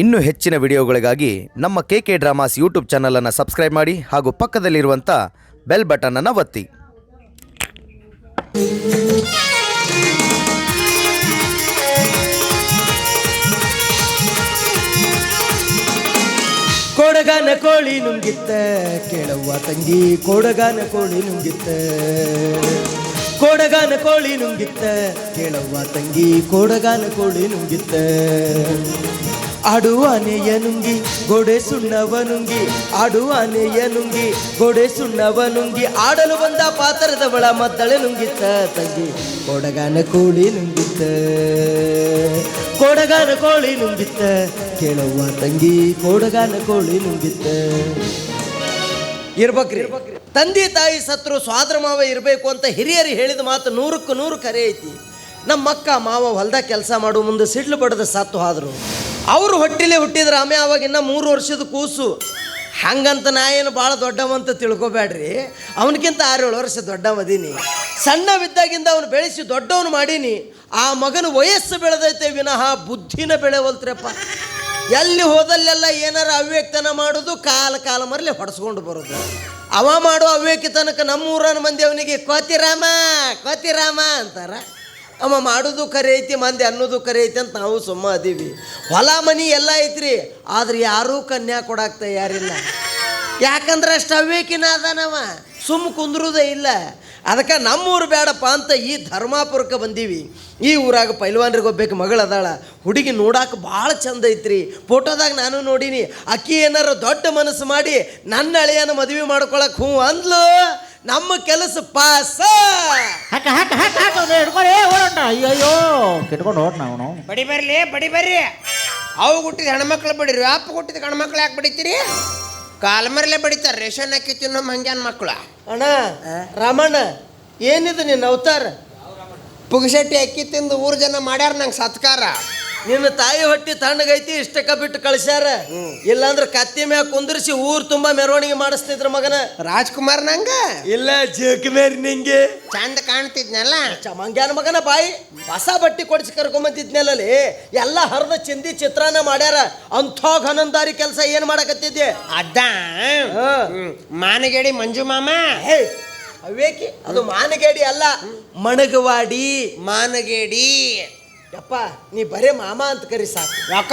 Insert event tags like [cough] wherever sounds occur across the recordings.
ಇನ್ನೂ ಹೆಚ್ಚಿನ ವಿಡಿಯೋಗಳಿಗಾಗಿ ನಮ್ಮ ಕೆ ಕೆ ಡ್ರಾಮಾಸ್ ಯೂಟ್ಯೂಬ್ ಚಾನಲನ್ನು ಸಬ್ಸ್ಕ್ರೈಬ್ ಮಾಡಿ ಹಾಗೂ ಪಕ್ಕದಲ್ಲಿರುವಂಥ ಬೆಲ್ ಬಟನನ್ನು ಒತ್ತಿ. ಕೊಡಗಾನ ಕೋಳಿ ನುಂಗಿತ್ತ ಕೇಳುವ ತಂಗಿ, ಕೊಡಗಾನ ಕೋಳಿ ನುಂಗಿತ್ತ. ಕೊಡಗಾನ ಕೋಳಿ ನುಂಗಿತ್ತ. ಕೇಳವ್ವ ತಂಗಿ, ಕೋಡಗಾನ ಕೋಳಿ ನುಂಗಿತ್ತ. ಆಡುವಾನೆಯ ನುಂಗಿ, ಗೋಡೆ ಸುಣ್ಣವ ನುಂಗಿ ಆಡುವಾನೆಯ ನುಂಗಿ, ಗೋಡೆ ಸುಣ್ಣವ ನುಂಗಿ, ಆಡಲು ಬಂದ ಪಾತ್ರದವಳ ಮದ್ದಳೆ ನುಂಗಿತ್ತ. ತಂಗಿ, ಕೊಡಗಾನ ಕೋಳಿ ನುಂಗಿತ್ತ. ಕೋಡಗಾನ ಕೋಳಿ ನುಂಗಿತ್ತ. ಕೇಳವ್ವ ತಂಗಿ, ಕೋಡಗಾನ ಕೋಳಿ ನುಂಗಿತ್ತ. ಇರ್ಬೇಕ್ರಿ. ತಂದೆ ತಾಯಿ ಸತ್ರು ಸ್ವಾದ್ರ ಮಾವ ಇರಬೇಕು ಅಂತ ಹಿರಿಯರು ಹೇಳಿದ ಮಾತು ನೂರಕ್ಕೆ ನೂರು ಕರೆ ಐತಿ. ನಮ್ಮ ಅಕ್ಕ ಮಾವ ಹೊಲ್ದಾಗ ಕೆಲಸ ಮಾಡೋ ಮುಂದೆ ಸಿಡ್ಲು ಬಡದ ಸತ್ತು ಆದರು ಅವರು ಹೊಟ್ಟಿಲೆ ಹುಟ್ಟಿದ್ರೆ ಆಮೆ ಅವಾಗ ಇನ್ನ ಮೂರು ವರ್ಷದ ಕೂಸು. ಹಂಗಂತ ನಾ ಏನು ಭಾಳ ದೊಡ್ಡವಂತ ತಿಳ್ಕೊಬೇಡ್ರಿ ಅವನಕ್ಕಿಂತ ಆರೇಳು ವರ್ಷ ದೊಡ್ಡವದೀನಿ ಸಣ್ಣವಿದ್ದಾಗಿಂದ ಅವನು ಬೆಳೆಸಿ ದೊಡ್ಡವನು ಮಾಡೀನಿ. ಆ ಮಗನ ವಯಸ್ಸು ಬೆಳೆದೈತೆ ವಿನಃ ಬುದ್ಧಿನ ಬೆಳೆವಲ್ತ್ರಪ್ಪ ಎಲ್ಲಿ ಹೋದಲ್ಲೆಲ್ಲ ಏನಾರ ಅವ್ಯಕ್ತನ ಮಾಡೋದು ಕಾಲ ಕಾಲ ಮರಲಿ ಹೊಡೆಸ್ಕೊಂಡು ಬರೋದು. ಅವ ಮಾಡೋ ತನಕ ನಮ್ಮೂರನ ಮಂದಿ ಅವನಿಗೆ ಕೋತಿರಾಮ ಕೋತಿರಾಮ ಅಂತಾರ. ಅವ ಮಾಡೋದು ಕರೆ ಐತಿ, ಮಂದಿ ಅನ್ನೋದು ಕರೆ ಐತಿ ಅಂತ ನಾವು ಸುಮ್ಮ ಅದೀವಿ. ಹೊಲ, ಮನಿ ಎಲ್ಲ ಐತ್ರಿ, ಆದ್ರೆ ಯಾರೂ ಕನ್ಯಾ ಕೊಡಾಕ್ ತಯಾರಿಲ್ಲ. ಯಾಕಂದ್ರೆ ಅಷ್ಟು ಅವ್ಯಕಿನ ಅದಾನವ ಸುಮ್ಮ ಕುಂದ್ರುದೇ ಇಲ್ಲ. ಅದಕ್ಕೆ ನಮ್ಮೂರು ಬೇಡಪ್ಪ ಅಂತ ಈ ಧರ್ಮಾಪುರಕ್ಕೆ ಬಂದೀವಿ. ಈ ಊರಾಗ ಪೈಲ್ವಾನ್ರಿಗೆ ಹೋಗ್ಬೇಕು ಮಗಳು ಅದಾಳ ಹುಡುಗಿ ನೋಡಕ್ಕೆ ಭಾಳ ಚಂದ ಐತ್ರಿ. ಫೋಟೋದಾಗ ನಾನು ನೋಡೀನಿ. ಅಕ್ಕಿ ಏನಾರು ದೊಡ್ಡ ಮನಸ್ಸು ಮಾಡಿ ನನ್ನ ಅಳಿಯನ ಮದುವೆ ಮಾಡ್ಕೊಳಕ್ಕೆ ಹ್ಞೂ ಅಂದ್ಲು ನಮ್ಮ ಕೆಲಸ ಪಾಸ. ಹಾಕ ಹಾಕ ಹಾಕ ಹಾಕ ಅವ್ನು ಹಿಡ್ಕೊಳ್ಳಿ ಓಡೋಣ ಅಯ್ಯಯ್ಯೋ ಕೆಟ್ಕೊಂಡು ನಾವು ಬಡಿ ಬರ್ಲಿ ಬಡಿ ಬರ್ರಿ. ಅವು ಹುಟ್ಟಿದ ಹೆಣ್ಮಕ್ಳು ಬಡಿರಿ. ಅಪ್ಪ ಹುಟ್ಟಿದ ಗಂಡ್ಮಕ್ಳು ಯಾಕೆ ಬಡಿತೀರಿ? ಕಾಲ್ಮರ್ಲೆ ಬಡಿತಾರೆ ರೇಷನ್ ಅಕ್ಕಿ ತಿನ್ನೋ ಮಂಗ್ಯಾನ್ ಮಕ್ಕಳು ಅಣ್ಣ ರಾಮಣ್ಣ ಏನಿದು ನಿನ್ನ ಅವತಾರ? ಪುಗಸಟ್ಟಿ ಅಕ್ಕಿ ತಿಂದು ಊರು ಜನ ಮಾಡ್ಯಾರ ನಂಗೆ ಸತ್ಕಾರ. ನಿನ್ನ ತಾಯಿ ಹೊಟ್ಟಿ ತಣ್ಣಗೈತಿ ಇಷ್ಟಕ್ಕ ಬಿಟ್ಟು ಕಳಿಸ್ಯಾರ. ಇಲ್ಲಾಂದ್ರೆ ಕತ್ತಿ ಮ್ಯಾಗ ಕುಂದ್ರಿಸಿ ಊರ್ ತುಂಬಾ ಮೆರವಣಿಗೆ ಮಾಡಿಸ್ತಿದ್ರ ಮಗನ. ರಾಜ್ಕುಮಾರ್ ನಂಗ? ಇಲ್ಲ ಜೇಕ್ ಮೇರಿ ನಿಂಗೆ. ಚಂದ ಕಾಣ್ತಿದ್ನಲ್ಲ? ಮಂಗ್ಯಾನ ಮಗನ ಬಾಯಿ. ಹೊಸ ಬಟ್ಟಿ ಕೊಡಿಸಿ ಕರ್ಕೊಂಬಂತಿದ್ನಲ್ಲಲ್ಲಿ ಎಲ್ಲ ಹರಿದ ಚಿಂದಿ ಚಿತ್ರಾನ ಮಾಡ್ಯಾರ. ಅಂಥ ಘನಂದಾರಿ ಕೆಲಸ ಏನ್ ಮಾಡಕತ್ತಿದ್ದೆ? ಅಡ್ಡ. ಮಾನಗೇಡಿ ಮಂಜು ಮಾಮ? ಹೇ ಅವೇಕಿ ಅದು ಮಾನಗೇಡಿ ಅಲ್ಲ ಮಣಗವಾಡಿ. ಮಾನಗೇಡಿ. ಯಪ್ಪ ನೀ ಬರೇ ಮಾಮ ಅಂತ ಕರಿ ಸಾಕು. ಯಾಕ?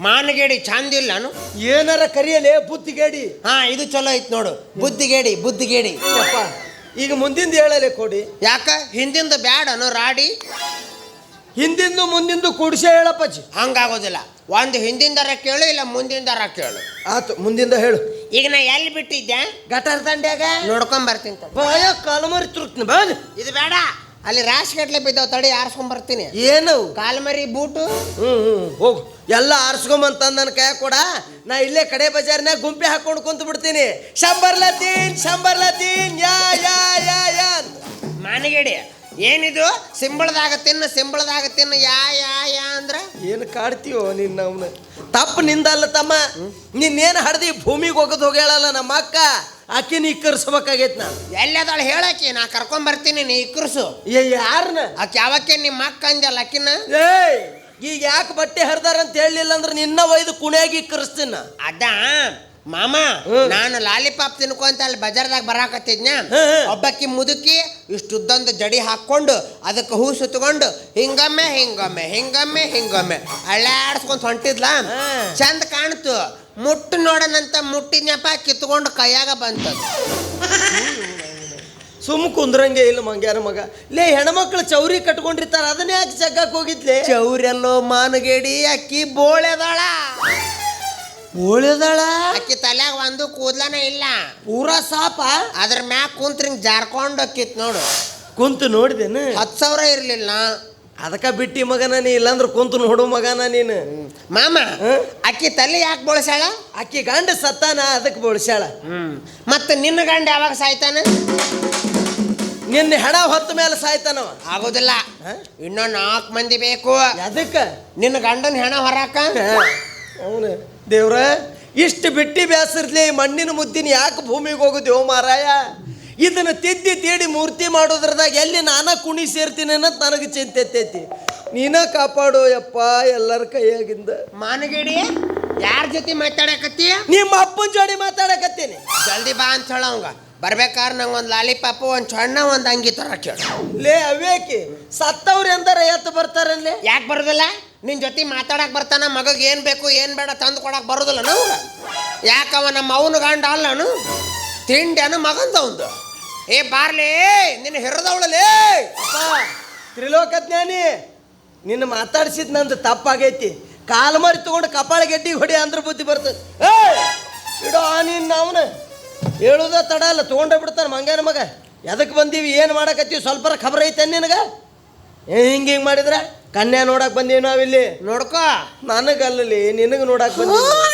ಮಾನಗೇಡಿ ಚಂದ ನಾನು ಏನಾರ ಕರಿಯಲೇ ಬುದ್ಧಿಗೇಡಿ? ಹಾ ಇದು ಚಲೋ ಐತ್ ನೋಡು. ಬುದ್ಧಿಗೇಡಿ ಬುದ್ಧಿಗೇಡಿ. ಯಪ್ಪ ಈಗ ಮುಂದಿಂದ ಹೇಳಲೆ ಕೊಡಿ. ಯಾಕ? ಹಿಂದಿಂದ ಬ್ಯಾಡನು ರಾಡಿ. ಹಿಂದಿಂದು ಮುಂದಿಂದು ಕೂಡಿಸೇ ಹೇಳಪ್ಪಜ್ಜಿ ಹಂಗಾಗೋದಿಲ್ಲ. ಒಂದು ಹಿಂದಿಂದರ ಕೇಳು ಇಲ್ಲ ಮುಂದಿಂದರ ಕೇಳು. ಆತು ಮುಂದಿಂದ ಹೇಳು. ಈಗ ನಾ ಎಲ್ಲಿ ಬಿಟ್ಟಿದ್ದೆ? ಗಟಾರ ದಂಡ್ಯಾಗ? ನೋಡ್ಕೊಂಡ್ ಬರ್ತೀನಿ ಬಾಯ ಬಾಯ ಕಾಲಮರಿ ತುರ್ತೀನಿ ಬಾ ಇದು ಬೇಡ. ಅಲ್ಲಿ ರಾಶಿ ಗಟ್ಲೆ ಬಿದ್ದಾವ ತಡಿ ಆರಿಸ್ಕೊಂಬರ್ತೀನಿ. ಏನು? ಕಾಲ್ಮರಿ ಬೂಟು. ಹ್ಮ್ ಹ್ಮ್ ಹೋಗು. ಎಲ್ಲ ಆರಿಸ್ಕೊಂಬಂತಂದು ನನ್ನ ಕೈ ಕೊಡ. ನಾ ಇಲ್ಲೇ ಕಡೆ ಬಜಾರ್ನಾಗ ಗುಂಪಿ ಹಾಕೊಂಡು ಕುಂತು ಬಿಡ್ತೀನಿ ಶಂಬರ್ಲತೀನ್ ಶಂಬರ್ಲತೀನ್ ಯಾ ಯಾ ಯಾ ಯಾ. ಮಾನಗೇಡಿ ಏನಿದು? ಸಿಂಬಳದಾಗ ತಿನ್ನು ಸಿಂಬಳದಾಗ ತಿನ್ನು ಯಾ ಯಾ ಯಾ ಅಂದ್ರ? ಏನು ಕಾಡ್ತೀವೋ ನಿನ್ನ ಅವನ. ತಪ್ಪು ನಿಂದಲ್ಲ ತಮ್ಮ. ನಿನ್ನೇನು ಹಡ್ದಿ ಭೂಮಿಗೆ ಹೋಗೋದು ಹೋಗ್ಯಾಳಲ್ಲ ನಮ್ಮ ಅಕ್ಕ? ಆಕಿನ ಇಕ್ಕರ್ಸ್ಬೇಕಾಗೈತ್ ನಾ. ಎಲ್ಲದಾಳು ಹೇಳಾಕಿ ನಾ ಕರ್ಕೊಂಡ್ ಬರ್ತೀನಿ ನೀ ಇಕ್ಕರ್ಸು. ಏ ಯಾರನ್ನ ಆಕೆ ಯಾವಕ್ಕೆ ನಿಮ್ಮ ಅಕ್ಕ ಅಂದ್ಯಲ್ಲ ಆಕಿನ? ಏಯ್ ಈಗ ಯಾಕೆ ಬಟ್ಟೆ ಹರಿದಾರ ಅಂತ ಹೇಳಲಿಲ್ಲ ಅಂದ್ರೆ ನಿನ್ನ ಒಯ್ದು ಕುಣಿಯಾಗಿ ಇಕ್ಕರ್ಸ್ತೀನಿ? ಅದ ಮಾಮ. ನಾನು ಲಾಲಿಪಾಪ್ ತಿನ್ಕೊಂತ ಅಲ್ಲಿ ಬಜಾರ್ದಾಗ ಬರಾಕತ್ತಿದ್ನ. ಒಬ್ಬಕ್ಕಿ ಮುದುಕಿ ಇಷ್ಟುದ್ದೊಂದು ಜಡಿ ಹಾಕೊಂಡು ಅದಕ್ಕೆ ಹೂ ಸುತ್ತಕೊಂಡು ಹಿಂಗೊಮ್ಮೆ ಹಿಂಗೊಮ್ಮೆ ಹಿಂಗೊಮ್ಮೆ ಹಿಂಗೊಮ್ಮೆ ಅಳ್ಳಾಡ್ಸ್ಕೊಂತ ಹೊಂಟಿದ್ಲ. ಚಂದ ಕಾಣ್ತು. ಮುಟ್ಟು ನೋಡನಂತ ಮುಟ್ಟಿದ್ನಪ್ಪ ಕಿತ್ಕೊಂಡು ಕೈಯಾಗ ಬಂತದು. ಸುಮ್ ಕುಂದ್ರಂಗೆ ಇಲ್ಲ ಮಂಗ್ಯಾರ ಮಗ. ಲೇ ಹೆಣ್ಮಕ್ಳು ಚೌರಿ ಕಟ್ಕೊಂಡಿರ್ತಾರ ಅದನ್ನೇ ಯಾಕೆ ಜಗ್ಗಕ್ಕೆ ಹೋಗಿದ್ಲೆ? ಚೌರೆಲ್ಲೋ ಮಾನಗೇಡಿ ಅಕ್ಕಿ ಬೋಳೆದಾಳ. ಬೋಳೆದಾಳ? ಅಕ್ಕಿ ತಲ್ಯಾಗ ಒಂದು ಕೂದ್ಲನ ಇಲ್ಲ. ಪೂರಾ ಸಾಪ? ಅದ್ರ ಮ್ಯಾಗ ಕುಂತ್ರಿಂಗ್ ಜಾರ್ಕೊಂಡು ಅಕ್ಕಿತ್ ನೋಡು. ಕುಂತು ನೋಡಿದೇನು? ಹತ್ತು ಸಾವಿರ ಇರ್ಲಿಲ್ಲ. ಅದಕ್ಕ ಬಿಟ್ಟಿ ಮಗನ ನೀ ಇಲ್ಲಾಂದ್ರೆ ಕುಂತು ನೋಡು ಮಗನ ನೀನು. ಮಾಮ ಅಕ್ಕಿ ತಲೆ ಯಾಕೆ ಬೋಳ್ಸ್ಯಾಳ? ಅಕ್ಕಿ ಗಂಡ ಸತ್ತಾನ ಅದಕ್ಕೆ ಬೋಳ್ಸ್ಯಾಳ. ಮತ್ತೆ ನಿನ್ನ ಗಂಡ ಯಾವಾಗ ಸಾಯ್ತಾನೆ? ನಿನ್ನ ಹೆಣ ಹೊತ್ತ ಮೇಲೆ ಸಾಯ್ತಾನವ ಆಗೋದಿಲ್ಲ. ಇನ್ನೊಂದು ಇನ್ನೂ ನಾಲ್ಕು ಮಂದಿ ಬೇಕು. ಅದಕ್ಕೆ ನಿನ್ನ ಗಂಡನ ಹೆಣ ಹೊರಾಕ? ಅವನು ದೇವ್ರ ಇಷ್ಟು ಬಿಟ್ಟಿ ಬೇಸರ್ಲಿ ಮಣ್ಣಿನ ಮುದ್ದಿನ ಯಾಕೆ ಭೂಮಿಗೆ ಹೋಗುದೇವ್ ಮಾರಾಯ? ಇದನ್ನ ತಿದ್ದಿ ತೇಡಿ ಮೂರ್ತಿ ಮಾಡೋದ್ರದಾಗ ಎಲ್ಲಿ ನಾನ ಕುಣಿ ಸೇರ್ತೀನಿ ಅನ್ನೋದು ನನಗೆ ಚಿಂತೆ ಐತಿ ನೀನ ಕಾಪಾಡೋ ಯಪ್ಪ ಎಲ್ಲರ ಕೈಯಾಗಿಂದ. ಮಾನಗೇಡಿ ಯಾರ ಜೊತೆ ಮಾತಾಡಕತ್ತಿ? ನಿಮ್ಮ ಅಪ್ಪನ ಜೋಡಿ ಮಾತಾಡಕತ್ತೀನಿ. ಜಲ್ದಿ ಬಾ ಅಂತ ಹೇಳ ಅವಂಗ. ಬರ್ಬೇಕಾದ್ರೆ ನಂಗೆ ಒಂದು ಲಾಲಿಪಾಪು ಒಂದು ಚಣ್ಣ ಒಂದು ಅಂಗಿ ತರ ಕೇಳು. ಲೇ ಅವೇಕಿ ಸತ್ತವ್ರು ಎಂದರ ಎತ್ತು ಬರ್ತಾರಲ್ಲೇ? ಯಾಕೆ ಬರೋದಿಲ್ಲ? ನಿನ್ನ ಜೊತೆ ಮಾತಾಡಕ್ಕೆ ಬರ್ತಾನ ಮಗಗೆ ಏನು ಬೇಕು ಏನು ಬೇಡ ತಂದು ಕೊಡಕ್ಕೆ ಬರೋದಿಲ್ಲ ನಾವು ಯಾಕವ ನಮ್ಮ ಅವನ ಗಂಡ ಅಲ್ಲನು ತಿಂಡ್ಯಾನು ಮಗಂದ ಅವಂದು. ಏ ಬಾರ್ಲೇ ನಿನ್ನ ಹೆರದವಳಲೇ ಅಪ್ಪ ತ್ರಿಲೋಕ ಜ್ಞಾನಿ ನಿನ್ನ ಮಾತಾಡ್ಸಿದ್ ನಂದು ತಪ್ಪಾಗೈತಿ. ಕಾಲು ಮರಿ ತಗೊಂಡು ಕಪಾಳ ಗೆಡ್ಡಿ ಹೊಡಿ ಅಂದ್ರ ಬುದ್ಧಿ ಬರ್ತದೆ. ಏ ಇಡೋ ನೀನು ಅವನ. ಹೇಳುದ ತಡ ಅಲ್ಲ ತೊಗೊಂಡೇ ಬಿಡ್ತಾನೆ ಮಂಗನ ಮಗ. ಎದಕ್ಕೆ ಬಂದೀವಿ ಏನು ಮಾಡಕತ್ತೀವಿ ಸ್ವಲ್ಪ ಖಬರ್ ಐತೆ ನಿನಗೆ? ಹಿಂಗೆ ಹಿಂಗೆ ಮಾಡಿದ್ರೆ? ಕನ್ಯಾ ನೋಡಕ್ ಬಂದೀವಿ ನಾವಿಲ್ಲಿ. ನೋಡ್ಕೋ. ನನಗಲ್ಲಲಿ ನಿನಗೆ ನೋಡಕ್ ಬಂದೀವಿ.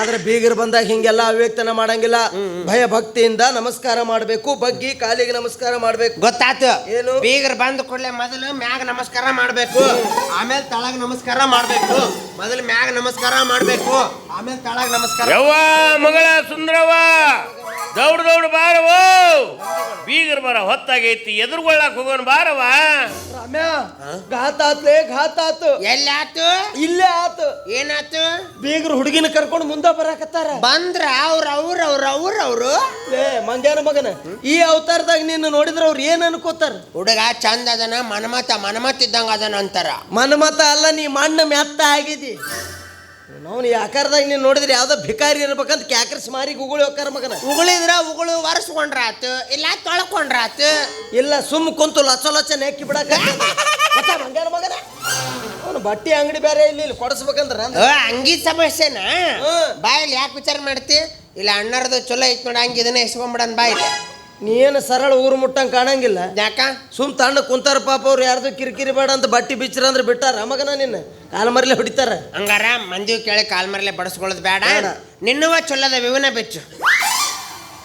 ಆದ್ರೆ ಬೀಗರು ಬಂದಾಗ ಹಿಂಗೆಲ್ಲ ಅವ್ಯಕ್ತನ ಮಾಡಂಗಿಲ್ಲ. ಭಯ ಭಕ್ತಿಯಿಂದ ನಮಸ್ಕಾರ ಮಾಡಬೇಕು ಬಗ್ಗಿ ಕಾಲಿಗೆ ನಮಸ್ಕಾರ ಮಾಡಬೇಕು. ಗೊತ್ತಾತು ಏನು? ಬೀಗರ್ ಬಂದ ಕೂಡಲೇ ಮೊದಲು ಮ್ಯಾಗ ನಮಸ್ಕಾರ ಮಾಡಬೇಕು. ಆಮೇಲೆ ತಳಗ ನಮಸ್ಕಾರ ಮಾಡಬೇಕು. ಮೊದಲು ಮ್ಯಾಗ ನಮಸ್ಕಾರ ಮಾಡಬೇಕು. ಆಮೇಲೆ ತಳಗ ನಮಸ್ಕಾರ ಮಗಳ ಸುಂದರವ್ವ. ದೌಡ್ ದೌಡ್ ಬಾರವ. ಬೀಗರ್ ಬರ ಹೊತ್ತಾಗೈತಿ ಎದುರುಗೊಳ್ಳಕ್ ಹೋಗೋನ್ ಬಾರವ. ರಮ್ಯಾ ಘಾತ ಆತ್ಲೇ ಘಾತ ಆತು. ಎಲ್ಲಿ ಆತು ಇಲ್ಲೇ ಆತು. ಏನಾತು? ಬೀಗರು ಹುಡುಗಿನ ಕರ್ಕೊಂಡು ಮುಂದೆ ಬರಾಕತ್ತಾರ. ಬಂದ್ರ ಅವ್ರ ಅವ್ರ ಅವ್ರ ಅವ್ರ ಅವ್ರು? ಏ ಮಂಗ್ಯಾನ ಮಗನ ಈ ಅವತಾರದಾಗ ನಿನ್ನ ನೋಡಿದ್ರ ಅವ್ರು ಏನ್ ಅನ್ಕೋತಾರ? ಹುಡುಗ ಚಂದ ಅದನ ಮನಮತ ಮನಮತ ಇದ್ದಂಗ ಅದನ ಅಂತಾರ. ಮನಮತ ಅಲ್ಲ ನೀ ಮಣ್ಣು ಮೆತ್ತ ಆಗಿದಿ. ನಾವು ಈ ಆಕಾರದಾಗ ನೀನು ನೋಡಿದ್ರೆ ಯಾವುದೋ ಭಿಕಾರಿ ಇರ್ಬೇಕಂತ ಕ್ಯಾಕರ್ಸ್ ಮಾರಿ ಗುಗುಳಿ ಹೋಗ್ತಾರ ಮಗನ. ಉಗುಳಿದ್ರ ಉಗುಳು ಒರೆಸ್ಕೊಂಡ್ರಾತು ಇಲ್ಲ ತೊಳ್ಕೊಂಡ್ರಾತು. ಇಲ್ಲ ಸುಮ್ ಕುಂತು ಲಚ್ಚ ಲಚ್ಚ ನೆಕ್ಕಿ ಬಿಡಕ. ಮಂಗ್ಯಾನ ಮಗನ? ಅವನು ಬಟ್ಟೆ ಅಂಗಡಿ ಬೇರೆ ಇಲ್ಲಿ ಇಲ್ಲಿ ಕೊಡಿಸ್ಬೇಕಂದ್ರ. ಅಂಗಿ ಸಮಸ್ಯೆನ. ಬಾಯಲ್ಲಿ ಯಾಕೆ ವಿಚಾರ ಮಾಡ್ತಿ? ಇಲ್ಲ ಅಣ್ಣರದು ಚಲೋ ಐತ್ ನೋಡ ಹಂಗೆ ಇದನ್ನ ಇಸ್ಕೊಂಬಿಡನ್ ಬಾಯಿಲಿ ನೀ ಏನು ಸರಳ ಊರು ಮುಟ್ಟಂಗೆ ಕಾಣಂಗಿಲ್ಲ. ಯಾಕ? ಸುಮ್ ತಣ್ಣ ಕುಂತಾರ ಪಾಪ ಅವ್ರು ಯಾರ್ದು ಕಿರಿಕಿರಿ ಬೇಡ ಅಂತ ಬಟ್ಟಿ ಬಿಚ್ಚರ ಅಂದ್ರೆ ಬಿಟ್ಟಾರ. ಮಗನ ನಿನ್ನ. ಕಾಲ್ಮರ್ಲೆ ಮರಲೆ ಹೊಡಿತಾರ. ಹಂಗಾರ ಮಂದಿ ಕೇಳಿ ಕಾಲ್ಮರ್ಲೆ ಬಡಿಸ್ಕೊಳ್ಳೋದು ಬೇಡ. ನಿನ್ನವ ನಿನ್ನುವ ಚೊಲ್ಲದ ವಿವನ ಬೆಚ್ಚು.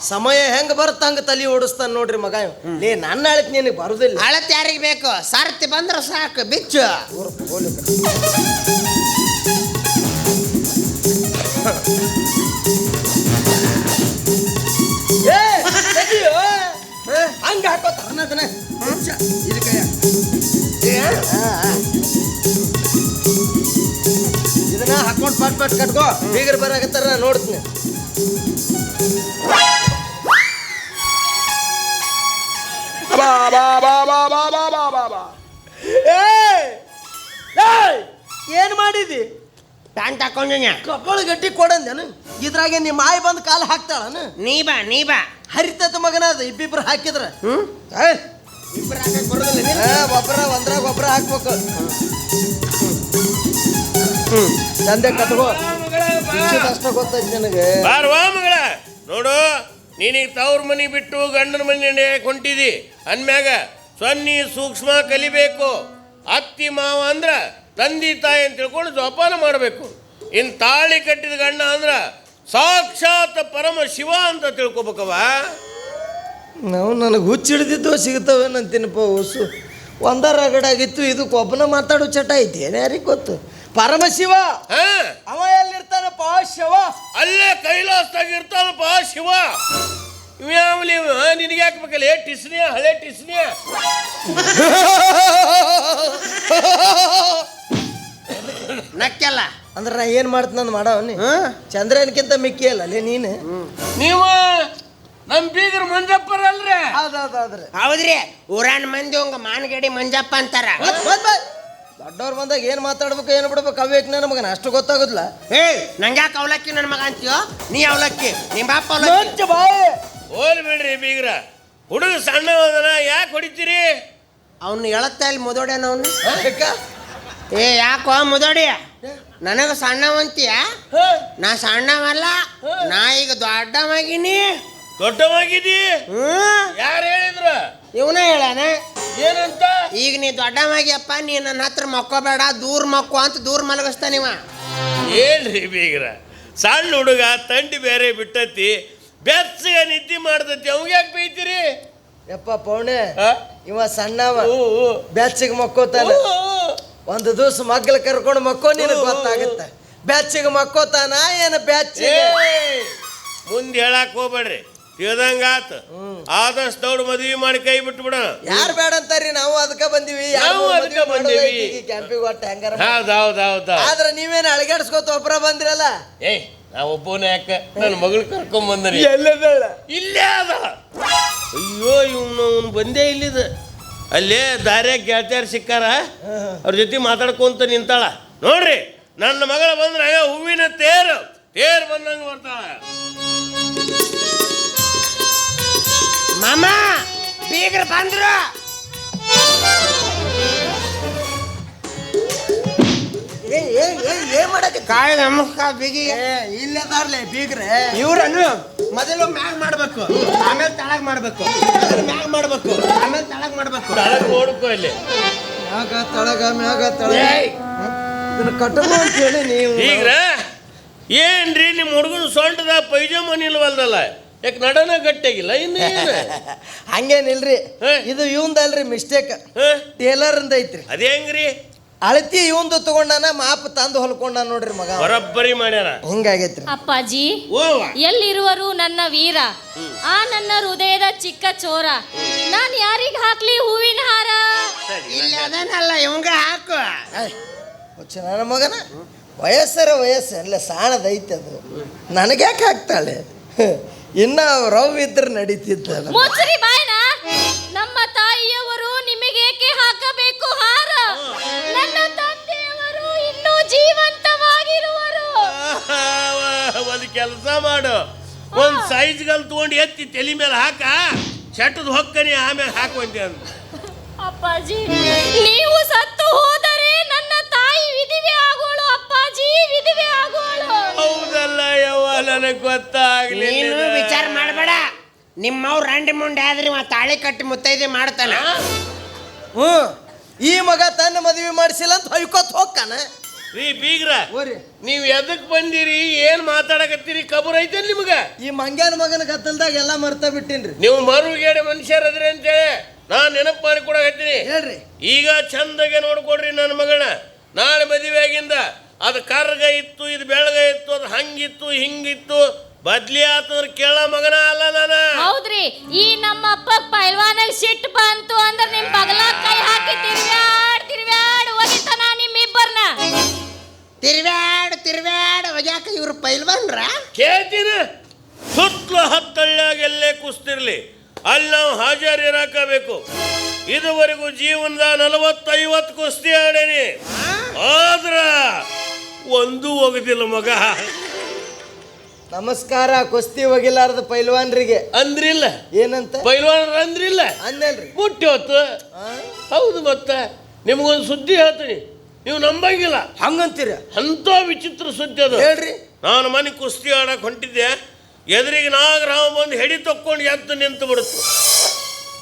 ಸಮಯ ಹೆಂಗ್ ಬರುತ್ತ ಹಂಗ ತಲೆ ಓಡಿಸ್ತಾನ ನೋಡ್ರಿ ಮಗ ಇವ. ಲೇ ನನ್ನ ಅಳಕ್ ನಿನಗೆ ಬರುದಿಲ್ಲ. ಅಳತ್ ಯಾರಿಗೆ ಬೇಕು? ಸಾರ್ತಿ ಬಂದ್ರ ಸಾಕು ಬಿಚ್ಚು. ಹಂಗ ಹಾಕೋತ ಅನ್ನೋದನ್ನ. ಇದು ಆ. ಇದನ್ನ ಹಾಕೊಂಡು ಪಟ್ ಪಟ್ ಕಟ್ಕೋ ಬೀಗರ್ ಬರಾಕತ್ತಾರ ಬಾ ಬಾ ಏಯ್! ಏಯ್! ಏನ್ ಮಾಡಿದಿ ಪ್ಯಾಂಟ್ ಹಾಕೊಂಡ್ಯ ಕಪಾಳ ಗಟ್ಟಿ ಕೊಡಂದೇನು? ಇದ್ರಾಗೆ ನಿಮ್ಮ ಮಾಯಿ ಬಂದು ಕಾಲು ಹಾಕ್ತಾಳನು? ನೀ ಬಾ ನೀ ಬಾ. ಹರಿತತ ಮಗನ ಅದು ಇಬ್ಬಿಬ್ರು ಹಾಕಿದ್ರ? ಹ್ಮ್? ಒಬ್ರ ಒಂದ್ರಾಗ ಒಬ್ರ ಹಾಕ್ಬೇಕು. ಹ್ಮ್. ಚಂದೆ ಕಟ್ಕೋ. ಅಷ್ಟ ಗೊತ್ತೈತಿ ನಿನಗೆ. ಬಾರ್ವಾ ಮಗಳ. ನೋಡು ನೀನೀಗ ತವ್ರ ಮನೆ ಬಿಟ್ಟು ಗಂಡನ ಮನೆ ಹೊಂಟಿದಿ ಅಂದ್ಮ್ಯಾಗ ಸೊನ್ನಿ ಸೂಕ್ಷ್ಮ ಕಲಿಬೇಕು. ಅತ್ತಿ ಮಾವ ಅಂದ್ರ ತಂದೆ ತಾಯಿ ಅಂತ ತಿಳ್ಕೊಂಡು ಜೋಪಾನ ಮಾಡಬೇಕು. ಇನ್ ತಾಳಿ ಕಟ್ಟಿದ ಗಂಡ ಅಂದ್ರೆ ಸಾಕ್ಷಾತ್ ಪರಮ ಶಿವ ಅಂತ ತಿಳ್ಕೊಬೇಕವ ನಾವು ನನಗೆ ಹುಚ್ಚಿಡ್ದಿದ್ದು ಸಿಗ್ತವೆ ಹುಸು. ಒಂದ ರಗಡಾಗಿತ್ತು ಇದು ಒಬ್ಬನ ಮಾತಾಡೋ ಚಟ ಐತಿ ಏನ್ಯಾರಿಗೆ ಗೊತ್ತು? ಪರಮಶಿವ ಹಾ. ಅವ ಎಲ್ಲಿರ್ತಾನಪ್ಪ? ಶಿವ! ಅಲ್ಲೇ ಕೈಲಾಸದಾಗ ಇರ್ತಾನಪ್ಪ ಶಿವ. ಇವ್ಯಾವಲಿ ಇವ ನಿನಗೆ ಯಾಕೆ ಬೇಕಲ್ಲ? ಏ ಟಿಸ್ನಿಯ ಹಳೆ ಟಿಸ್ನಿಯ? [laughs] ನಕ್ಕೆಲ್ಲ. ಅಂದ್ರೆ ನಾ ಏನು ಮಾಡ್ತೀನಿ ಮಾಡವನಿ ಚಂದ್ರನ್ಕಿಂತ ಮಿಕ್ಕಿ ಅಲ್ಲ ಅಲ್ಲೇ ನೀನು. ನೀವು ನಮ್ ಬೀಗರ ಮಂಜಪ್ಪರಲ್ರೇ ಹೌದೌದಾದ್ರೆ. ಹೌದ್ರಿ ಊರಾನ್ ಮಂದಿ ಹಂಗ ಮಾನಗಡಿ ಮಂಜಪ್ಪ ಅಂತಾರ. ದೊಡ್ಡವ್ರು ಬಂದಾಗ ಏನು ಮಾತಾಡ್ಬೇಕು ಏನು ಬಿಡ್ಬೇಕು ಅವ್ಯಕ್ ನಮಗೆ ಅಷ್ಟು ಗೊತ್ತಾಗುದಿಲ್ಲ. ಏ ನಂಗ್ಯಾಕೆ ಅವಲಕ್ಕಿ ನನ್ನ ಮಗ ಅಂತೀಯೋ? ನೀ ಅವಲಕ್ಕಿ ನಿಮ್ಮ ಅಪ್ಪ ಅವಲಕ್ಕಿ. ಬಾಯ್. ಹೋಲ್ ಬಿಡ್ರಿ ಬೀಗ್ರ. ಹುಡುಗ ಸಣ್ಣ ಹೋದನ ಯಾಕೆ ಹೊಡಿತೀರಿ? ಅವ್ನು ಎಳತ್ತ ಇಲ್ಲಿ ಮುದೋಡ್ಯಾನ ಅವನು. ಏ ಯಾಕೋ ಮುದೋಡಿ? ನನಗ ಸಣ್ಣವಂತೀಯ? ನಾ ಸಣ್ಣವಲ್ಲ ನಾ ಈಗ ದೊಡ್ಡವಾಗಿನಿ. ದೊಡ್ಡವಾಗಿದಿ? ಯಾರು ಹೇಳಿದ್ರ? ಇವನ ಹೇಳಾನ ಏನಂತ? ಈಗ ನೀ ದೊಡ್ಡವಾಗಿಯಪ್ಪ ನೀ ನನ್ನ ಹತ್ರ ಮಕ್ಕೋಬೇಡ ದೂರ ಮಕ್ಕೋ ಅಂತ ದೂರ ಮಲಗಿಸ್ತಾನಿವ ಏನ್ರಿ ಬೀಗ್ರ? ಸಣ್ಣ ಹುಡುಗ ತಂಡಿ ಬೇರೆ ಬಿಟ್ಟತಿ ಬೆಚ್ಚಗ ನಿದ್ದೆ ಮಾಡ್ತತಿ ಅವ್ ಯಾಕೆ ಬೈತೀರಿ? ಯಪ್ಪ ಪೌಣೆ ಇವ ಸಣ್ಣವ. ಬೆಚ್ಚಗೆ ಮಕ್ಕೋತಾನ. ಒಂದು ದಿವಸ ಮಗ್ಲ ಕರ್ಕೊಂಡು ಮಕ್ಕೋ ನಿನಗೆ ಗೊತ್ತಾಗುತ್ತೆ. ಬ್ಯಾಚಿಗೆ ಮಕ್ಕೋತಾನ ಏನು ಬ್ಯಾಚ್ ಮುಂದೆ ಹೇಳಕ್ ಹೋಗ್ಬೇಡ್ರಿ. ತಿಳ್ದಂಗಾತ ಆದಷ್ಟು ದೌಡ್ ಮದ್ವಿ ಮಾಡಿ ಕೈ ಬಿಟ್ಟು ಬಿಡ ಯಾರು ಬೇಡ ಅಂತಾರಿ ನಾವು ಅದಕ್ಕೆ ಬಂದಿವಿ. ನಾವು ಅದಕ್ಕ ಬಂದೀವಿ. ಕ್ಯಾಂಪಿಗೆ ಒಟ್ಟು ಹೆಂಗಾರ ಹೌದು ಹೌದು ಹೌದು. ಆದ್ರೆ ನೀವೇನು ಅಳಗಾಡ್ಸ್ಕೊತ ಒಬ್ಬರ ಬಂದ್ರಲ್ಲ? ಏಯ್ ನಾ ಒಬ್ಬನೇ ಯಾಕ? ನನ್ನ ಮಗಳು ಕರ್ಕೊಂಡ್ ಬಂದನಿ ಇಲ್ಲೇ ಅದ ಅಯ್ಯೋ ಇವ್ನು ಅವ್ನು ಬಂದೇ ಇಲ್ಲಿದ. ಅಲ್ಲೇ ದಾರ್ಯಾಗ ಗೆಳತಿಯಾರು ಸಿಕ್ಕಾರ? ಅವ್ರ ಜೊತೆ ಮಾತಾಡ್ಕೊಂತ ನಿಂತಾಳ. ನೋಡ್ರಿ, ನನ್ನ ಮಗಳ ಬಂದ್ರೆ ಹೂವಿನ ತೇರು. ತೇರು ಬಂದಂಗ ಬರ್ತಾಳ. ಮಾಮ, ಬೀಗ್ರ ಬಂದ್ರು. ಕಾಯಿ ನಮಸ್ಕಾರ ಬಿಗಿ. ಇಲ್ಲದಾರ್ಲೆ ಬೀಗ್ರೆ. ಇವ್ರನ್ನು ಮೊದಲು ಮ್ಯಾಗ್ ಮಾಡ್ಬೇಕು. ಆಮೇಲೆ ತಳಗ್ ಮಾಡ್ಬೇಕು. ಮೊದಲು ಮ್ಯಾಗ್ ಮಾಡ್ಬೇಕು. ಆಮೇಲೆ ತಳಗ್ ಮಾಡ್ಬೇಕು. ತಳಗ್ ನೋಡ್ಕೊ ಇಲ್ಲಿ. ಮ್ಯಾಗ ತಳಗ ಮ್ಯಾಗ ತಳಗ. ಏಯ್, ಕಟ್ಟಲು ಅಂತ ಹೇಳಿ ನೀವು. ಈಗ್ರ ಏನ್ರಿ ನಿಮ್ಮ ಹುಡುಗನ ಸೊಂಟದ ಪೈಜಾಮ ನಿಲ್ವಲ್ದಲ್ಲ? ಯಾಕೆ ನಡನ ಗಟ್ಟಿಯಾಗಿಲ್ಲ? ಇನ್ನು ಏನು? ಹಂಗೇನಿಲ್ರಿ. ಇದು ಇವಂದಲ್ರಿ ಮಿಸ್ಟೇಕ್? ಟೇಲರ್ ಅಂತ ಐತ್ರಿ. ಅದೇ ಹೆಂಗ್ರಿ? ಅಳತಿ ಇವಂದು ತಗೊಂಡಾನ ಮಾಪ ತಂದು ಹೊಲ್ಕೊಂಡ ನೋಡ್ರಿ ಮಗ. ಬರಬ್ಬರಿ ಮಾಡ್ಯಾರ. ಹಿಂಗಾಗೈತ್ರಿ. ಅಪ್ಪಾಜಿ ಓವ ಎಲ್ಲಿರುವರು ನನ್ನ ವೀರ? ಆ ನನ್ನ ಹೃದಯದ ಚಿಕ್ಕ ಚೋರ. ನಾನ್ ಯಾರಿಗ ಹಾಕ್ಲಿ ಹೂವಿನ ಹಾರ? ಇಲ್ಲ ಇವಂಗ ಹಾಕು. ನನ್ನ ಮಗನ? ವಯಸ್ಸರ ವಯಸ್ಸು ಅಲ್ಲ ಸಾಣದೈತೆ ಅದು. ನನಗ್ಯಾಕೆ ಹಾಕ್ತಾಳೆ? ಇನ್ನ ರವ್ ಇದ್ರೆ ನಡೀತಿದ್ದಲ್ಲ. ಮುಚ್ಚ್ರಿ ಬಾಯ್ನ ನಮ್ಮ ತಾಯಿಯವರು ನಿಮಗೇಕೆ ಹಾಕಬೇಕು ಹಾರ? [laughs] ಒಂದು ಕೆಲಸ ಮಾಡು. ಒಂದು ಸೈಜ್ಗಲ್ ತಗೊಂಡು ಎತ್ತಿ ತಲೆ ಮೇಲೆ ಹಾಕ. ಚಟ್ಟದ ಹೊಕ್ಕನಿ ಆಮೇಲೆ ಹಾಕುವಂತೆ ಅಂತ ಅಪ್ಪಾಜಿ ನೀವು ಸತ್ತು ಹೋದರೆ ನನ್ನ ತಾಯಿ ವಿಧಿವೆ ಆಗೋಳು ಅಪ್ಪಾಜಿ ವಿಧಿವೆ ಆಗೋಳು. ಹೌದಲ್ಲ ಯವ್ವ ನನಗೆ ಗೊತ್ತಾಗ್ಲಿಲ್ಲ. ನೀನು. ವಿಚಾರ ಮಾಡಬೇಡ. ನಿಮ್ಮವ್ ರಂಡಿ ಮುಂಡೆ ಆದ್ರೆ ಇವ ತಾಳಿ ಕಟ್ಟಿ ಮುತ್ತೈದೆ ಮಾಡ್ತಾನ. ಹ್ಞೂ ಈ ಮಗ ತನ್ನ ಮದುವೆ ಮಾಡಿಸಿಲ್ಲ ಅಂತ ಹೊಯ್ಕೋತ್ ಹೋಗ್ತಾನ. ರೀ ಬೀಗ್ರ ಓರಿ. ನೀವು ಎದಕ್ ಬಂದಿರಿ ಏನ್ ಮಾತಾಡಕತ್ತೀರಿ ಕಬರ್ ಐತೆ ನಿಮ್ಗ? ಈ ಮಂಗ್ಯಾನ ಮಗನ ಕತ್ತಲ್ದಾಗ ಎಲ್ಲ ಮರ್ತ ಬಿಟ್ಟಿನ್ರಿ. ನೀವು ಮರುಗೇಡೆ ಮನುಷ್ಯರದ್ರಿ ಅಂತೇಳಿ ನಾನ್ ನೆನಪು ಮಾಡಿ ಕೊಡಕತ್ತೀನಿ ಹೇಳ್ರಿ. ಈಗ ಚಂದಗೆ ನೋಡ್ಕೊಡ್ರಿ ನನ್ನ ಮಗನ. ನಾಳೆ ಮದುವೆ ಆಗಿಂದ ಅದು ಕರ್ಗ ಇತ್ತು ಇದು ಬೆಳಗ ಇತ್ತು ಅದು ಹಂಗಿತ್ತು ಹಿಂಗಿತ್ತು. ಬದ್ಲಿ ಆತಂದ್ರ ಕೇಳ ಮಗನ ಅಲ್ಲ ನಾನು. ಹೌದ್ರಿ. ಈ ನಮ್ಮಪ್ಪ ಪೈಲ್ವಾನಾಗ ಸಿಟ್ಟು ಬಂತು ಅಂದ್ರೆ ನಿಮ್ ಬಗಲ ಕೈ ಹಾಕಿ ತಿರ್ವ್ಯಾಡ್ ತಿರ್ವ್ಯಾಡ್ ಒಗ್ಯಾಕ ಇವ್ರು ಪೈಲ್ವನ್ರ? ಕೇಳ್ತೀನ. ಸುತ್ತಲು ಹತ್ತಳ್ಳಾಗ ಎಲ್ಲೇ ಕುಸ್ತಿರ್ಲಿ. ಅಲ್ಲಿ ನಾವು ಹಾಜರ್ ಇರಾಕಬೇಕು ಇದುವರೆಗೂ ಜೀವನದ ನಲವತ್ತೈವತ್ತು ಕುಸ್ತಿ ಆಡೇನಿ. ಆದ್ರ ಒಂದು ಒಗದಿಲ್ಲ ಮಗ. ನಮಸ್ಕಾರ ಕುಸ್ತಿ ಒಗಿಲಾರ್ದ ಪೈಲ್ವಾನ್ರಿಗೆ. ಅಂದ್ರಿಲ್ಲ. ಏನಂತ? ಪೈಲ್ವಾನ್ ಅಂದ್ರಿಲ್ಲ. ಅಂದೇನ್ರಿ ಮುಟ್ಟಿ ಹೊತ್ತು. ಹೌದು ಮತ್ತ. ನಿಮಗೊಂದು ಸುದ್ದಿ ಹೇಳ್ತೀನಿ. ನೀವು ನಂಬಂಗಿಲ್ಲ. ಹಂಗಂತೀರ? ಅಂಥ ವಿಚಿತ್ರ ಸುದ್ದಿ ಅದು. ಹೇಳ್ರಿ. ನಾನು ಮನೆ ಕುಸ್ತಿ ಆಡಕ್ಕೆ ಹೊಂಟಿದ್ದೆ. ಎದುರಿಗೆ ನಾಗರಾಮ ಬಂದು ಹೆಡಿ ತಕ್ಕೊಂಡು ಎದ್ದು ನಿಂತು ಬಿಡ್ತು.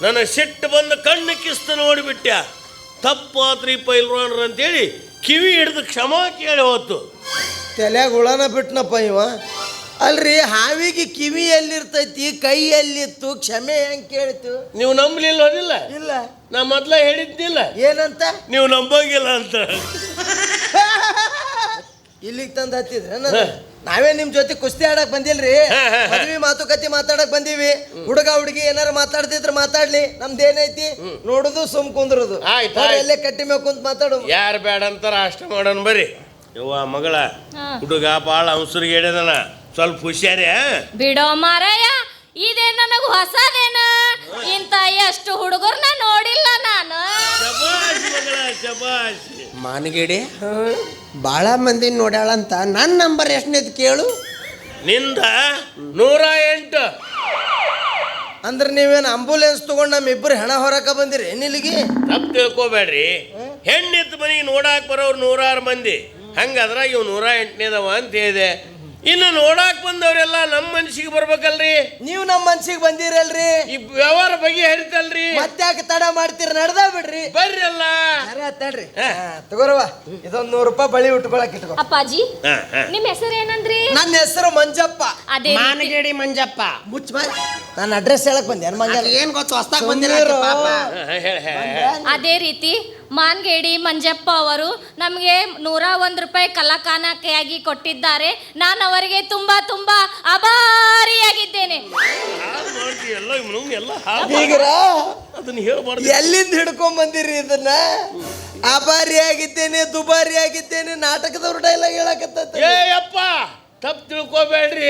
ನನ್ನ ಸಿಟ್ಟು ಬಂದು ಕಣ್ಣು ಕಿಸ್ತು ನೋಡಿಬಿಟ್ಟ. ತಪ್ಪಾತ್ರಿ ಪೈಲ್ವಾನ್ರು ಅಂತೇಳಿ ಕಿವಿ ಹಿಡಿದು ಕ್ಷಮಾ ಕೇಳಿ ಹೋತು. ತಲೆಗೆ ಹುಳನ ಬಿಟ್ನಪ್ಪ ಇವ. ಅಲ್ರಿ ಹಾವಿಗೆ ಕಿವಿ ಎಲ್ಲಿರ್ತೈತಿ ಕೈ ಎಲ್ಲಿತ್ತು ಕ್ಷಮೆ ಹೆಂಗ್ ಕೇಳಿತು? ನೀವು ನಂಬಲಿಲ್ಲ ಹೋದಿಲ್ಲ ಇಲ್ಲ. ನಾ ಮೊದ್ಲ ಹೇಳಿದ್ದಿಲ್ಲ ಏನಂತ? ನೀವು ನಂಬಂಗಿಲ್ಲ ಅಂತ. [laughs] ಇಲ್ಲಿಗೆ ತಂದು ಹತ್ತಿದ್ರ ನಾವೇ ನಿಮ್ ಜೊತೆ ಕುಸ್ತಿ ಆಡಕ್ ಬಂದಿಲ್ರಿ. ಹಾ, ಹಾ, ಹಾ. ಮದ್ವಿ ಮಾತುಕತೆ ಮಾತಾಡಕ್ ಬಂದೀವಿ. ಹುಡುಗ ಹುಡುಗಿ ಏನಾರ ಮಾತಾಡ್ತಿದ್ರ ಮಾತಾಡ್ಲಿ. ನಮ್ದೇನೈತಿ ನೋಡುದು ಸುಮ್ ಕುಂದ್ರದು. ಆಯ್ತ್. ಎಲ್ಲೇ ಕಟ್ಟಿ ಮೇಲೆ ಕುಂತ್ ಮಾತಾಡು. ಯಾರು ಬೇಡ ಅಂತಾರ ಅಷ್ಟು ಮಾಡೋಣ ಬರ್ರಿ. ಯವ್ವ ಮಗಳ ಹುಡುಗ ಭಾಳ ಅವಸರಿಗೆ ಹೇಳ್ಯದನ ಸ್ವಲ್ಪ ಹುಷಾರೇ? ಬಿಡೋ ಮಾರಾಯ ಇದೇ ನನಗ ಹೊಸದೇನ? ಇಂತ ಎಷ್ಟು ಹುಡುಗರ್ನ ನೋಡಿಲ್ಲ ನಾನು. ಶಬಾಷ್ ಮಗಳ ಶಬಾಷ್. ಮಾನಗಿಡಿ ಭಾಳ ಮಂದಿ ನೋಡ್ಯಾಳಂತ ನನ್ನ ನಂಬರ್ ಎಷ್ಟನೇದು ಕೇಳು. ನಿಂದ ನೂರ ಎಂಟು. ಅಂದ್ರೆ ನೀವೇನು ಆಂಬುಲೆನ್ಸ್ ತಗೊಂಡು ನಮ್ಮಿಬ್ಬರು ಇಬ್ಬರು ಹೆಣ ಹೊರಕ ಬಂದಿರಿ ಏನಿಲ್ಲಿಗೆ ತಪ್ಪು ತಿಳ್ಕೊಬೇಡ್ರಿ. ಹೆಣ್ಣಿತ್ತು ಮನೆಗೆ ನೋಡಾಕ್ ಬರೋರು ನೂರಾರು ಮಂದಿ. ಹಂಗಾದ್ರ ಇವ್ ನೂರ ಎಂಟನೇದವ ಅಂತ ಹೇಳಿದೆ. ಇನ್ನು ನೋಡಾಕ್ ಬಂದವರೆಲ್ಲ ನಮ್ಮ ಮನ್ಸಿಗೆ ಬರ್ಬೇಕಲ್ರಿ. ನೀವು ನಮ್ಮ ಮನ್ಸಿಗೆ ಬಂದಿರಲ್ರಿ. ಈ ವ್ಯವಹಾರ ಬಗ್ಗೆ ಹರಿತಲ್ರಿ ಮತ್ತ್ಯಾಕೆ ತಡ ಮಾಡ್ತೀರಿ? ನಡ್ದ ಬಿಡ್ರಿ. ಬರ್ರಿ ಅಲ್ಲ ಸರಿ ಆತ್ ನಡ್ರಿ ತಗೋರವ ಇದೊಂದ್ ನೂರು ರೂಪಾಯಿ ಬಳಿ ಉಟ್ಕೊಳಕ್ ಇಟ್ಕೋ. ಅಪ್ಪಾಜಿ ಹಾ, ಹಾ. ನಿಮ್ ಹೆಸರು ಏನಂದ್ರಿ? ನನ್ನ ಹೆಸರು ಮಂಜಪ್ಪ. ಅದೇ ಮಾನಗೇಡಿ ಮಾನಗಿಡಿ ಮಂಜಪ್ಪ. ಮುಚ್ಚ ನನ್ನ ನಾನು ಅಡ್ರೆಸ್ ಹೇಳಕ್ ಬಂದೆ ಮಂಗ ಏನ್ ಗೊತ್ತು ಹೊಸ್ದಾಗ ಬಂದಿರೋ ಆಕೆ ಪಾಪ. ಹಾ, ಹೇಳ ಹೇಳ ಅದೇ ರೀತಿ ಮಾನ್ಗೇಡಿ ಮಂಜಪ್ಪ ಅವರು ನಮಗೆ ನೂರ ಒಂದು ರೂಪಾಯಿ ಕಲಾಕಾನಕೆಯಾಗಿ ಕೊಟ್ಟಿದ್ದಾರೆ. ನಾನು ಅವರಿಗೆ ತುಂಬ ತುಂಬ ಅಭಾರಿಯಾಗಿದ್ದೇನೆ ಅದನ್ನ ಹೇಳ್ಬಾರ್ದು. ಎಲ್ಲಿಂದ ಹಿಡ್ಕೊಂಡ್ ಬಂದಿರಿ ಇದನ್ನ? ಆಭಾರಿ ಆಗಿದ್ದೇನೆ ದುಬಾರಿ ಆಗಿದ್ದೇನೆ ನಾಟಕದವ್ರ ಡೈಲಾಗ್ ಹೇಳಕತ್ತ ತಪ್ಪು ತಿಳ್ಕೊಬೇಡ್ರಿ.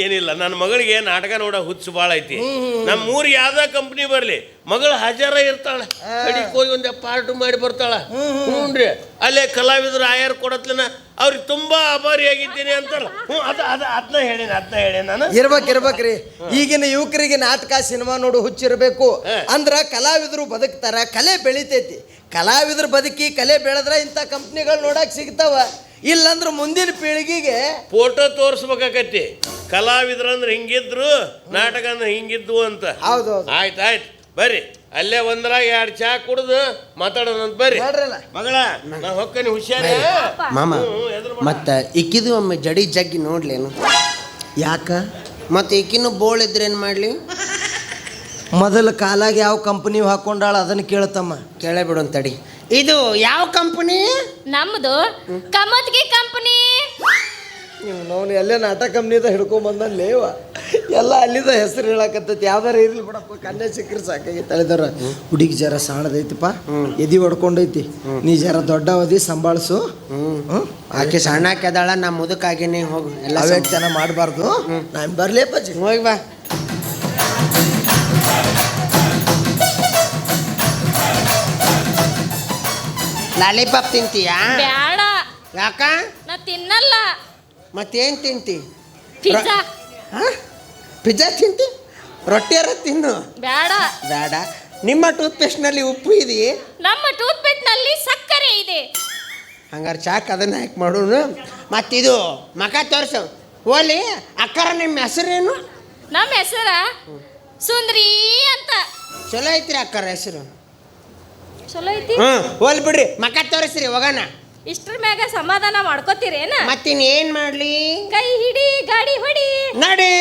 ಏನಿಲ್ಲ ನನ್ನ ಮಗಳಿಗೆ ನಾಟಕ ನೋಡ ಹುಚ್ಚು ಭಾಳ ಐತಿ. ನಮ್ಮ ಊರಿಗೆ ಯಾವ್ದ ಕಂಪ್ನಿ ಬರ್ಲಿ ಮಗಳು ಹಾಜರ ಇರ್ತಾಳ. ಕಡಿಗೆ ಹೋಗಿ ಒಂದ್ ಪಾರ್ಟ್ ಮಾಡಿ ಬರ್ತಾಳ. ಹ್ಞೂನ್ರಿ ಅಲ್ಲೇ ಕಲಾವಿದರು ಆಯರ್ ಕೊಡತ್ಲನ ಅವ್ರಿಗೆ ತುಂಬಾ ಆಭಾರಿ ಆಗಿದ್ದೀನಿ ಅಂತಾರ. ಹ್ಞೂ ಅದ ಅದ ಅದನ್ನ ಹೇಳೇನಿ ಅದನ್ನ ಹೇಳೇನಿ ನಾನು. ಇರ್ಬೇಕ್ ಇರ್ಬೇಕ್ರಿ ಈಗಿನ ಯುವಕರಿಗೆ ನಾಟಕ ಸಿನಿಮಾ ನೋಡು ಹುಚ್ಚಿರ್ಬೇಕು ಅಂದ್ರ ಕಲಾವಿದರು ಬದುಕ್ತಾರ ಕಲೆ ಬೆಳಿತೈತಿ. ಕಲಾವಿದ್ರ ಬದುಕಿ ಕಲೆ ಬೆಳೆದ್ರ ಇಂಥ ಕಂಪ್ನಿಗಳು ನೋಡಕ್ ಸಿಗ್ತಾವ. ಇಲ್ಲಂದ್ರ ಮುಂದಿನ ಪೀಳಿಗೆಗೆ ಫೋಟೋ ತೋರಿಸ್ಬೇಕಾಕತಿ ಕಲಾವಿದ್ರಂದ್ರೆ ಹಿಂಗಿದ್ರು ನಾಟಕ ಅಂದ್ರೆ ಹಿಂಗಿದ್ವು ಅಂತ. ಹೌದು ಆಯ್ತು ಆಯ್ತು. ಬರ್ರಿ ಅಲ್ಲೇ ಒಂದ್ರಾಗ ಎರಡು ಚಾ ಕುಡ್ದು ಮಾತಾಡೋಣ ಅಂತ ಬರ್ರಿ. ಮಗಳ ನಾ ಹೊಕ್ಕನಿ ಹುಷಾರ. ಮಾಮ ಹ್ಞೂ, ಎದ್ರು ಬೇಡ. ಮತ್ತ ಇಕ್ಕಿದು ಒಮ್ಮೆ ಜಡಿ ಜಗ್ಗಿ ನೋಡ್ಲೇನು? ಯಾಕ? ಮತ್ತೆ ಇಕ್ಕಿನ ಬೋಳ್ ಇದ್ರೆ ಏನು ಮಾಡ್ಲಿ? ಮೊದಲ ಕಾಲಾಗ ಯಾವ ಕಂಪನಿ ಹಾಕೊಂಡಾಳ ಅದನ್ನ ಕೇಳ್ತಮ್ಮ ಕೇಳೇ ಬಿಡು ತಡಿ. ಇದು ಯಾವ ಕಂಪನಿ? ನಮ್ದು ಕಮತ್ಗಿ ಕಂಪನಿ. ನೀವು ನಾವು ಎಲ್ಲೇ ನಾಟಕ ಕಂಪ್ನಿದ ಹಿಡ್ಕೊಂಡ್ ಬಂದಲ್ಲೇವ ಎಲ್ಲ ಅಲ್ಲಿದ ಹೆಸರು ಹೇಳಕತ್ತೈತಿ. ಯಾವ್ದಾರ ಇರ್ಲಿ ಬಿಡಪ್ಪ ಕನ್ಯಾ ಸಿಕ್ಕರೆ ಸಾಕಾಗಿ ತಳೆದವ್ರ. ಹುಡುಗಿ ಜರ ಸಾಣದೈತಿಪ್ಪ ಎದಿ ಹೊಡ್ಕೊಂಡೈತಿ. ನೀ ಜರ ದೊಡ್ಡ ಅವಧಿ ಸಂಭಾಳಿಸು ಆಕೆ ಸಣ್ಣ ಅದಾಳ ನಾ ಮುದುಕಾಗೇನೆ ಹೋಗು. ಎಲ್ಲ ಚೆನ್ನಾಗಿ ಮಾಡಬಾರ್ದು. ನಾನು ಬರ್ಲೇಪ್ಪ ಜಿ ಹೋಗಿ ಬಾ. ಲಾಲಿಪಾಪ್ ತಿಂತೀಯಾ? ಬೇಡ ಯಾಕ? ನಾ ತಿನ್ನಲ್ಲ. ಮತ್ತೇನು ತಿಂತಿ? ಪಿಜ್ಜಾ. ಪಿಜ್ಜಾ ತಿಂತಿ? ರೊಟ್ಟಿಯಾರ ತಿನ್ನು? ಬೇಡ ಬೇಡ ನಿಮ್ಮ ಟೂತ್ ಪೇಸ್ಟ್ನಲ್ಲಿ ಉಪ್ಪು ಇದೆಯೇ? ನಮ್ಮ ಟೂತ್ನಲ್ಲಿ ಸಕ್ಕರೆ ಇದೆ. ಹಂಗಾರೆ ಚಾಕ್ ಅದನ್ನ ಹಾಕಿ ಮಾಡೋಣ. ಮತ್ತಿದು ಮಕ ತೋರಿಸು. ಓಲಿ ಅಕ್ಕರ ನಿಮ್ಮ ಹೆಸರೇನು? ನಮ್ಮ ಹೆಸರ ಸುಂದ್ರಿ ಅಂತ. ಚಲೋ ಐತ್ರಿ ಅಕ್ಕರ ಹೆಸರು. ಚಲೋ ಐತಿ? ಹೋಲ್ ಬಿಡ್ರಿ. ಮಕ ತೋರಿಸ್ರಿ ಹೋಗೋಣ. ಇಷ್ಟ್ರ ಮ್ಯಾಗ ಸಮಾಧಾನ ಮಾಡ್ಕೋತೀರೇನ? ಮತ್ತಿನ್ ಏನ್ ಮಾಡ್ಲಿ? ಕೈ ಹಿಡಿ ಗಾಡಿ ಹೊಡಿ. ನಡೀ.